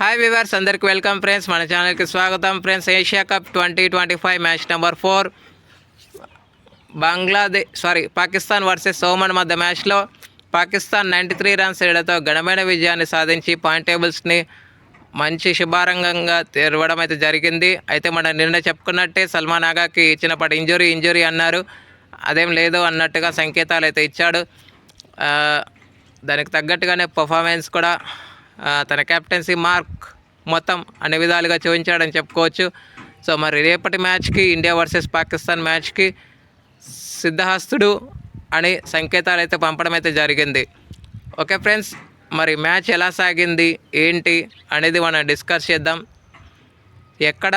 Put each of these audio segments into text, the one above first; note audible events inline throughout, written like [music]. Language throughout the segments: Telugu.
హాయ్ వివర్స్ అందరికి వెల్కమ్ ఫ్రెండ్స్ మన ఛానల్కి స్వాగతం. Friends Asia cup twenty twenty five match number four Bangladesh sorry Pakistan versus Oman మధ్య మ్యాచ్లో పాకిస్తాన్ నైంటీ త్రీ రన్స్ తేడాతో ఘనమైన విజయాన్ని సాధించి పాయింట్ టేబుల్స్ని మంచి శుభారంగంగా తెరవడం అయితే జరిగింది. అయితే మన నిన్న చెప్పుకున్నట్టే సల్మాన్ ఆగాకి ఇచ్చినప్పటి ఇంజురీ ఇంజురీ అన్నారు. అదేం లేదు అన్నట్టుగా సంకేతాలు అయితే ఇచ్చాడు. దానికి తగ్గట్టుగానే పర్ఫార్మెన్స్ కూడా తన కెప్టెన్సీ మార్క్ మొత్తం అన్ని విధాలుగా చూపించాడని చెప్పుకోవచ్చు. సో మరి రేపటి మ్యాచ్కి ఇండియా వర్సెస్ పాకిస్తాన్ మ్యాచ్కి సిద్ధహస్తుడు అని సంకేతాలు అయితే పంపడం అయితే జరిగింది. ఓకే ఫ్రెండ్స్ మరి మ్యాచ్ ఎలా సాగింది ఏంటి అనేది మనం డిస్కస్ చేద్దాం. ఎక్కడ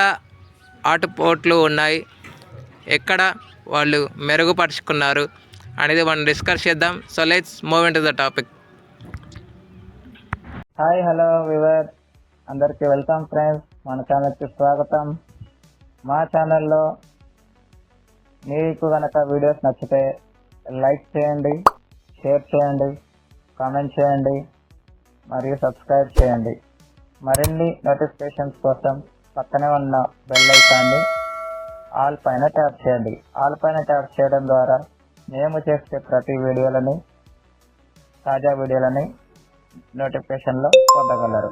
ఆటుపోట్లు ఉన్నాయి ఎక్కడ వాళ్ళు మెరుగుపరుచుకున్నారు అనేది మనం డిస్కస్ చేద్దాం. So let's move in to the topic hi hello viewer అందరికీ వెల్కమ్ ఫ్రెండ్స్. మన ఛానల్కి స్వాగతం. మా ఛానల్లో మీకు కనుక వీడియోస్ నచ్చితే లైక్ చేయండి షేర్ చేయండి కామెంట్ చేయండి మరియు సబ్స్క్రైబ్ చేయండి. మరిన్ని నోటిఫికేషన్స్ కోసం పక్కనే ఉన్న బెల్ ఐకాన్ని ఆల్ పైన ట్యాప్ చేయండి. ఆల్ పైన ట్యాప్ చేయడం ద్వారా మేము చేసే ప్రతి వీడియోలని తాజా వీడియోలని నోటిఫికేషన్లో పొందగలరు.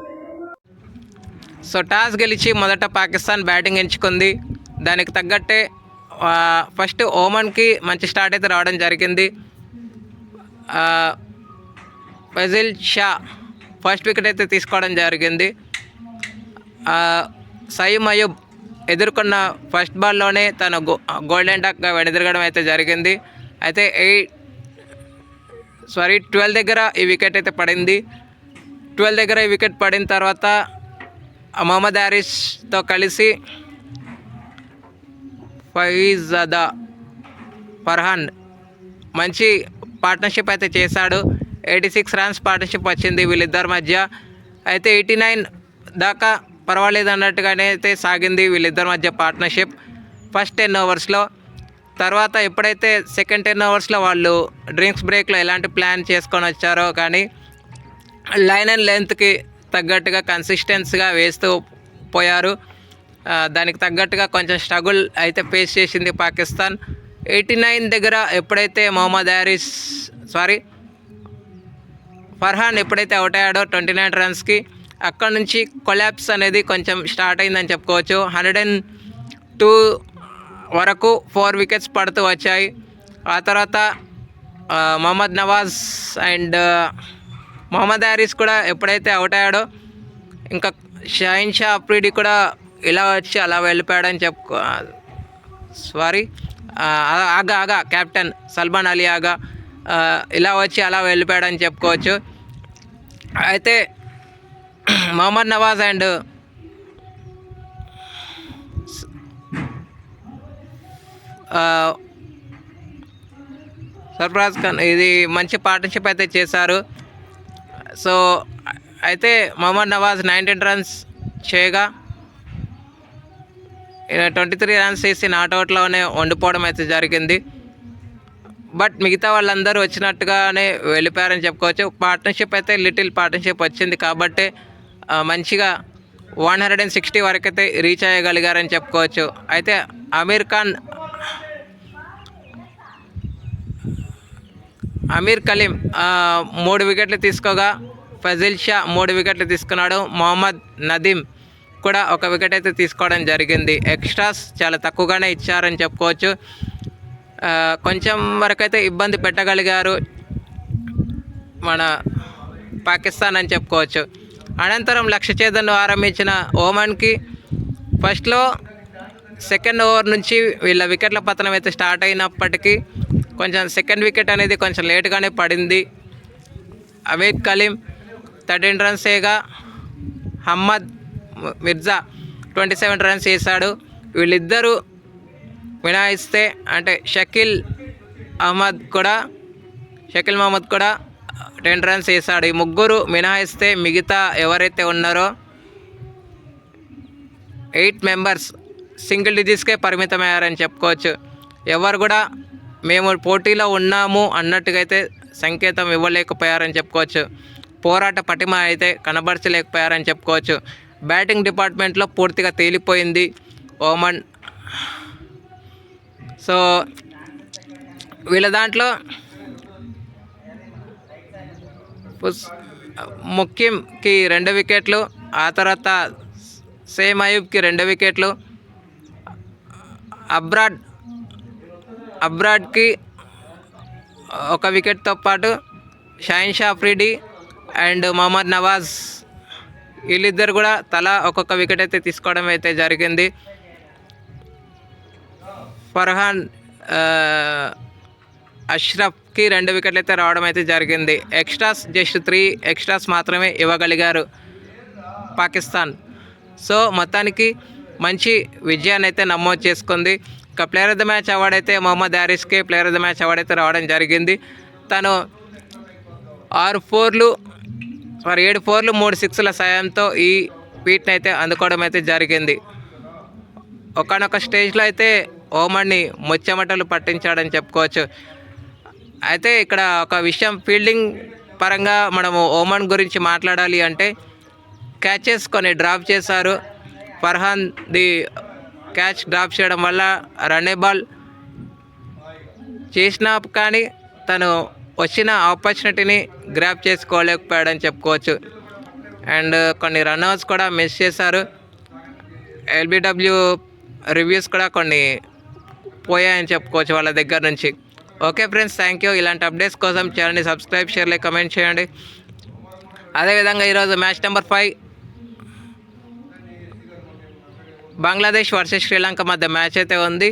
సో టాస్ గెలిచి మొదట పాకిస్తాన్ బ్యాటింగ్ ఎంచుకుంది. దానికి తగ్గట్టే ఫస్ట్ ఓమన్కి మంచి స్టార్ట్ అయితే రావడం జరిగింది. ఫజిల్ షా ఫస్ట్ వికెట్ అయితే తీసుకోవడం జరిగింది. ఆ, సయీం అయూబ్ ఎదుర్కొన్న ఫస్ట్ బాల్లోనే తన గో గోల్డెన్ టక్గా వెనుదిరగడం అయితే జరిగింది. అయితే ఎయిట్ సారీ ట్వెల్వ్ దగ్గర ఈ వికెట్ అయితే పడింది. ట్వెల్వ్ దగ్గర ఈ వికెట్ పడిన తర్వాత మహమ్మద్ హారిస్తో కలిసి ఫైజదా ఫర్హాన్ మంచి పార్ట్నర్షిప్ అయితే చేశాడు. ఎయిటీ సిక్స్ రన్స్ పార్ట్నర్షిప్ వచ్చింది వీళ్ళిద్దరి మధ్య. అయితే ఎయిటీ నైన్ దాకా పర్వాలేదు అన్నట్టుగానే అయితే సాగింది వీళ్ళిద్దరి మధ్య పార్ట్నర్షిప్ ఫస్ట్ టెన్ ఓవర్స్లో తర్వాత ఎప్పుడైతే సెకండ్ టెన్ అవర్స్లో వాళ్ళు డ్రింక్స్ బ్రేక్లో ఎలాంటి ప్లాన్ చేసుకొని వచ్చారో కానీ లైన్ అండ్ లెంత్కి తగ్గట్టుగా కన్సిస్టెన్స్గా వేస్తూ పోయారు. దానికి తగ్గట్టుగా కొంచెం స్ట్రగుల్ అయితే ఫేస్ చేసింది పాకిస్తాన్. ఎయిటీ నైన్ దగ్గర ఎప్పుడైతే మొహమ్మద్ హారిస్ సారీ ఫర్హాన్ ఎప్పుడైతే అవుట్ అయ్యాడో ట్వంటీ నైన్ రన్స్కి అక్కడ నుంచి కొలాప్స్ అనేది కొంచెం స్టార్ట్ అయిందని చెప్పుకోవచ్చు. హండ్రెడ్ అండ్ టూ వరకు ఫోర్ వికెట్స్ పడుతూ వచ్చాయి. ఆ తర్వాత మొహమ్మద్ నవాజ్ అండ్ మొహమ్మద్ హారీస్ కూడా ఎప్పుడైతే అవుట్ అయ్యాడో ఇంకా షాయిన్ షా అప్రీడి కూడా ఇలా వచ్చి అలా వెళ్ళిపోయాడని చెప్పుకో సారీ ఆగా ఆగా కెప్టెన్ సల్మాన్ అలీ ఆగా ఇలా వచ్చి అలా వెళ్ళిపోయాడని చెప్పుకోవచ్చు. అయితే [clears throat] మొహమ్మద్ నవాజ్ అండ్ సర్ఫరాజ్ ఖాన్ ఇది మంచి పార్ట్నర్షిప్ అయితే చేశారు. సో అయితే మొహమ్మద్ నవాజ్ నైన్టీన్ రన్స్ చేయగా ట్వంటీ త్రీ రన్స్ చేసి నాట్అవుట్లోనే వండిపోవడం అయితే జరిగింది. బట్ మిగతా వాళ్ళందరూ వచ్చినట్టుగానే వెళ్ళిపోయారని చెప్పుకోవచ్చు. పార్ట్నర్షిప్ అయితే లిటిల్ పార్ట్నర్షిప్ వచ్చింది కాబట్టి మంచిగా వన్ హండ్రెడ్ అండ్ సిక్స్టీ వరకు అయితే రీచ్ అయ్యగలిగారని చెప్పుకోవచ్చు. అయితే అమీర్ ఖాన్ అమీర్ కలీం మూడు వికెట్లు తీసుకోగా. ఫజిల్ షా మూడు వికెట్లు తీసుకున్నాడు. మొహమ్మద్ నదీం కూడా ఒక వికెట్ అయితే తీసుకోవడం జరిగింది. ఎక్స్ట్రాస్ చాలా తక్కువగానే ఇచ్చారని చెప్పుకోవచ్చు. కొంచెం వరకు అయితే ఇబ్బంది పెట్టగలిగారు మన పాకిస్తాన్ అని చెప్పుకోవచ్చు. అనంతరం లక్ష ఛేదన్ను ఆరంభించిన ఓమన్కి ఫస్ట్లో సెకండ్ ఓవర్ నుంచి వీళ్ళ వికెట్ల పతనం అయితే స్టార్ట్ అయినప్పటికీ కొంచెం సెకండ్ వికెట్ అనేది కొంచెం లేట్గానే పడింది. అవేద్ కలీం థర్టీన్ రన్స్ వేయగా Hammad Mirza twenty seven runs వేశాడు వీళ్ళిద్దరూ మినాయిస్తే అంటే షకీల్ అహ్మద్ కూడా షకీల్ మహమ్మద్ కూడా టెన్ రన్స్ వేశాడు ఈ ముగ్గురు మినహాయిస్తే మిగతా ఎవరైతే ఉన్నారో ఎయిట్ మెంబర్స్ సింగిల్ డిజిట్స్కే పరిమితమయ్యారని చెప్పుకోవచ్చు. ఎవరు కూడా మేము పోటీలో ఉన్నాము అన్నట్టుగా అయితే సంకేతం ఇవ్వలేకపోయారని చెప్పుకోవచ్చు. పోరాట పటిమ అయితే కనబరచలేకపోయారని చెప్పుకోవచ్చు. బ్యాటింగ్ డిపార్ట్మెంట్లో పూర్తిగా తేలిపోయింది ఓమన్. సో వీళ్ళ దాంట్లో ముఖ్యంకి రెండు వికెట్లు ఆ తర్వాత సేమ్ అయూబ్కి రెండు వికెట్లు అబ్రాడ్ అబ్రాడ్కి ఒక వికెట్తో పాటు షాయిన్ షా ఫ్రీడీ అండ్ మొహమ్మద్ నవాజ్ వీళ్ళిద్దరు కూడా తలా ఒక్కొక్క వికెట్ అయితే తీసుకోవడం అయితే జరిగింది. ఫర్హాన్ అష్రఫ్కి రెండు వికెట్లు అయితే రావడం అయితే జరిగింది. ఎక్స్ట్రాస్ జస్ట్ త్రీ ఎక్స్ట్రాస్ మాత్రమే ఇవ్వగలిగారు పాకిస్తాన్. సో మొత్తానికి మంచి విజయాన్ని అయితే నమోదు చేసుకుంది. యొక్క player of the match award అయితే Mohammad హారిస్కి player of the match award అయితే రావడం జరిగింది. తను ఆరు ఫోర్లు మరి ఏడు ఫోర్లు మూడు సిక్స్ల సాయంతో ఈ పీట్ని అయితే అందుకోవడం అయితే జరిగింది. ఒకనొక స్టేజ్లో అయితే ఓమన్ని ముచ్చెమటలు పట్టించాడని చెప్పుకోవచ్చు. అయితే ఇక్కడ ఒక విషయం ఫీల్డింగ్ పరంగా మనము ఓమన్ గురించి మాట్లాడాలి అంటే క్యాచెస్ కొన్ని డ్రాప్ చేశారు. ఫర్హాన్ ది క్యాచ్ డ్రాప్ చేయడం వల్ల రన్నే బాల్ చేసినా కానీ తను వచ్చిన ఆపర్చునిటీని గ్రాప్ చేసుకోలేకపోయాడని చెప్పుకోవచ్చు. అండ్ కొన్ని రన్అవర్స్ కూడా మిస్ చేశారు. ఎల్బిడబ్ల్యూ రివ్యూస్ కూడా కొన్ని పోయాయని చెప్పుకోవచ్చు వాళ్ళ దగ్గర నుంచి. Okay friends thank you. ఇలాంటి అప్డేట్స్ కోసం ఛానల్ని సబ్స్క్రైబ్ షేర్లే కమెంట్ చేయండి. అదేవిధంగా ఈరోజు match number five Bangladesh versus Sri Lanka మధ్య మ్యాచ్ అయితే ఉంది.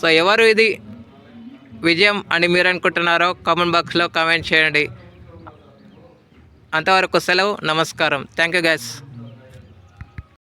సో ఎవరు ఇది విజయం అని మీరు అనుకుంటున్నారో కామెంట్ బాక్స్లో కామెంట్ చేయండి. అంతవరకు సెలవు నమస్కారం. Thank you guys